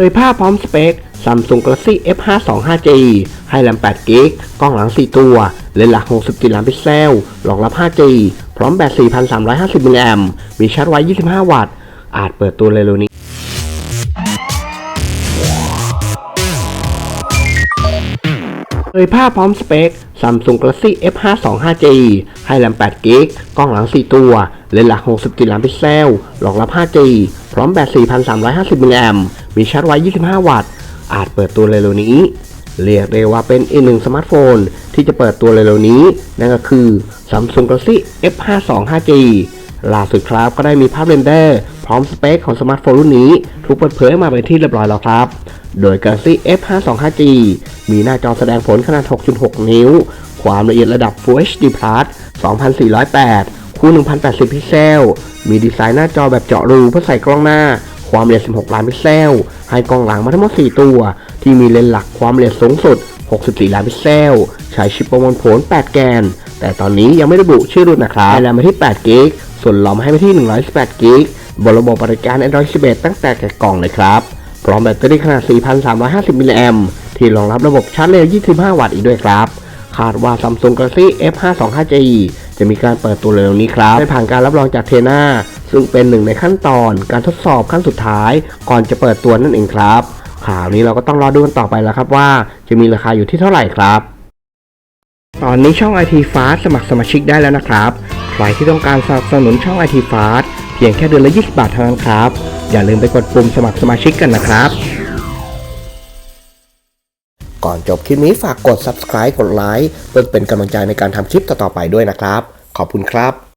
เผยภาพพร้อมสเปค Samsung Galaxy F52 5G ให้แรม8 g b กล้องหลัง 4 ตัว เลนส์หลัก64ล้านพิกเซล รองรับ 5G พร้อมแบต 4,350 มิลลิแอมมีชาร์จไว้ 25 วัตต์ อาจเปิดตัวเร็วๆนี้เผยภาพพร้อมสเปค Samsung Galaxy F52 5G ให้แรม8 g b กล้องหลัง 4 ตัว เลนส์หลัก64ล้านพิกเซล รองรับ 5G พร้อมแบต 4,350 มิลลิแอม มีชาร์จไว้ 25 วัตต์ อาจเปิดตัวเร็วๆนี้ เรียกได้ว่าเป็นอีกหนึ่งสมาร์ทโฟนที่จะเปิดตัวเร็วๆนี้ นั่นก็คือ Samsung Galaxy F52 5G ล่าสุดครับก็ได้มีภาพเรนเดอร์พร้อมสเปคของสมาร์ทโฟนรุ่นนี้ ถูกเปิดเผยมาเป็นที่เรียบร้อยแล้วครับ โดย Galaxy F52 5G มีหน้าจอแสดงผลขนาด 6.6 นิ้ว ความละเอียดระดับ Full HD Plus 2408 คูณ 1080 พิกเซล มีดีไซน์หน้าจอแบบเจาะรูเพื่อใส่กล้องหน้า ความละเอียด 16 ล้านพิกเซล ให้กล้องหลังมาทั้งหมด 4 ตัว ที่มีเลนส์หลักความละเอียดสูงสุด 64 ล้านพิกเซล ใช้ชิปประมวลผล 8 แกน แต่ตอนนี้ยังไม่ระบุชื่อรุ่นนะครับให้แรมมาที่8กิก ส่วนหลอมให้ไปที่ 118กิกบนระบบบริการ Android 11 ตั้งแต่แกะกล่องเลยครับ พร้อมแบตเตอรี่ขนาด 4,350 มิลลิแอมที่รองรับระบบชาร์จเร็ว 25 วัตต์อีกด้วยครับ คาดว่า Samsung Galaxy F52 5G จะมีการเปิดตัวเร็วนี้ครับ ได้ผ่านการรับรองจากเทน่า ซึ่งเป็นหนึ่งในขั้นตอนการทดสอบขั้นสุดท้าย ก่อนจะเปิดตัวนั่นเองครับ ข่าวนี้เราก็ต้องรอดูกันต่อไปแล้วครับว่า จะมีราคาอยู่ที่เท่าไหร่ครับ ตอนนี้ช่อง IT Fast สมัครสมาชิกได้แล้วนะครับ ใครที่ต้องการสนับสนุนช่อง IT Fast เพียงแค่เดือนละ 20 บาทเท่านั้นครับ อย่าลืมไปกดปุ่มสมัครสมาชิกกันนะครับก่อนจบคลิปนี้ฝากกด subscribe กดไลค์เพื่อเป็นกำลังใจในการทำคลิปต่อๆไปด้วยนะครับ ขอบคุณครับ